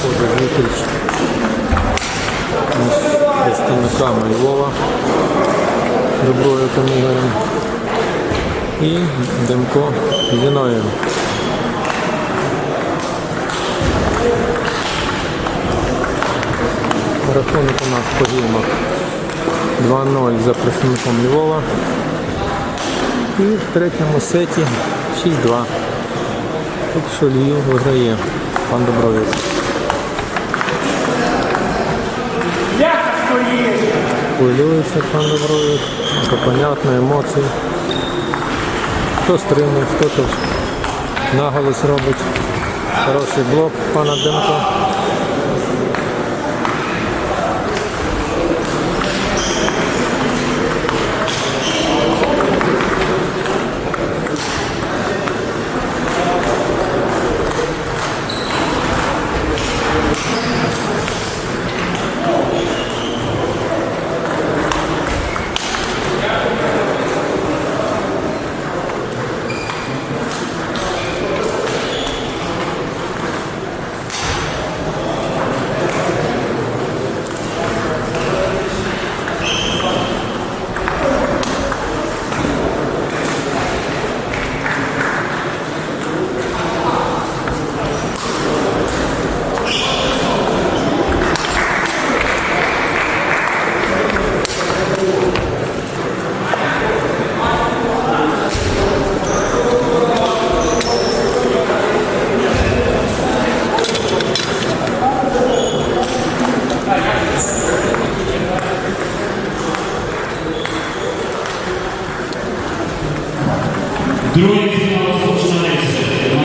проходить зустріч між представниками Львова, Доброю Камігорем і Демко Зіноєм. Рахунок у нас по гімах 2-0 за представником Львова. І в третьому сеті 6-2. Тут що Львів виграє. Пан Добровець. Хвилюється пан Добровець. Це понятно, емоції. Хто стримує, хто тут наголос робить. Хороший блок пана Демко.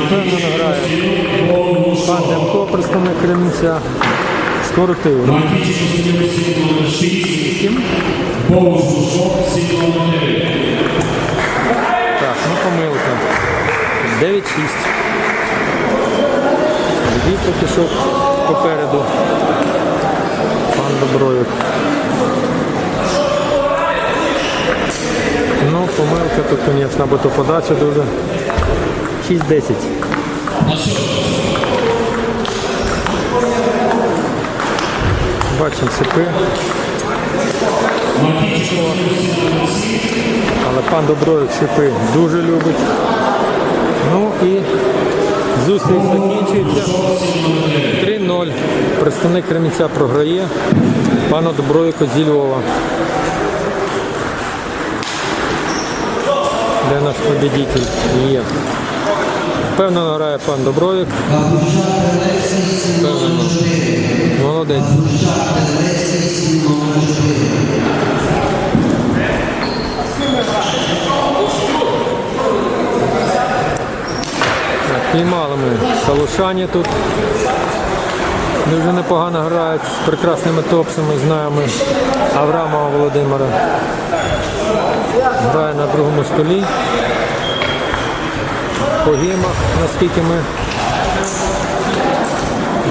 Впевнено грає. Пан Демко, представник Кремінця, скоротив. Матвійчик Костянтин сім номер 6, Богуш Душов сім номер 9. Так, ну помилка. 9-6. Львів поки що попереду. Пан Доброєв. Помилка тут, звісно, бо то подача дуже. 6-10. Бачимо сипи. Але пан Доброєв шипи дуже любить. Ну і зустріч закінчується. 3-0. Представник Кремінця програє. Пану Доброєку зі Львова. Де наш победитель є. Впевнено грає пан Доброєк. Впевнено. Молодець. Так, Піймали ми Калушані тут. Дуже непогано грають з прекрасними топсами, знаємо Аврамова Володимира. Грає на другому столі. По гімах, наскільки ми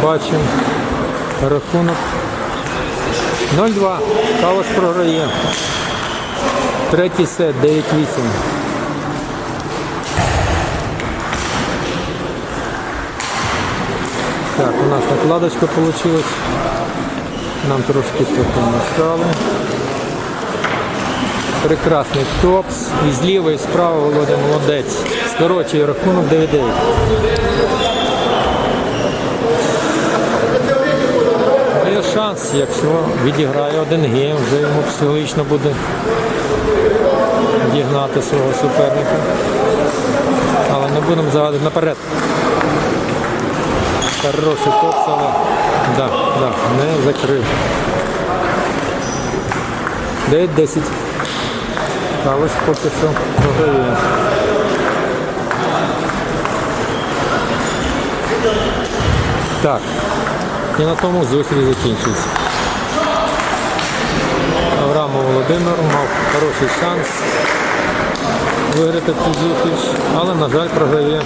бачимо рахунок. 0-2. Калуш програє. Третій сет, 9-8. Так, у нас накладочка получилась. Нам трошки тут помішали. Прекрасний топс. І зліва, і справа Володя молодець. Скорочує рахунок 9-9. Ну, Є шанс, якщо відіграє один гейм, вже йому психологічно буде дігнати свого суперника. Але не будемо загадувати наперед. Хороший але да, да, не закрив. 9-10. Калиш поки що програє. Так. І на тому зустріч закінчується. Аврамов Володимир мав хороший шанс виграти цю зустріч, але, на жаль, програє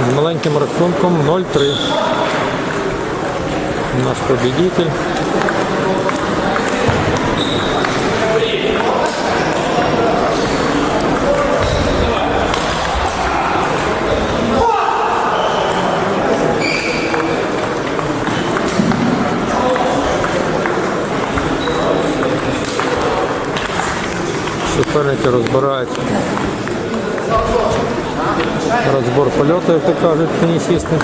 з маленьким рахунком 0-3. Наш победитель. Суперники розбирають розбор польоту, як то кажуть тенісісти.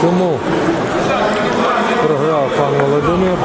Чому програв пан Володимир?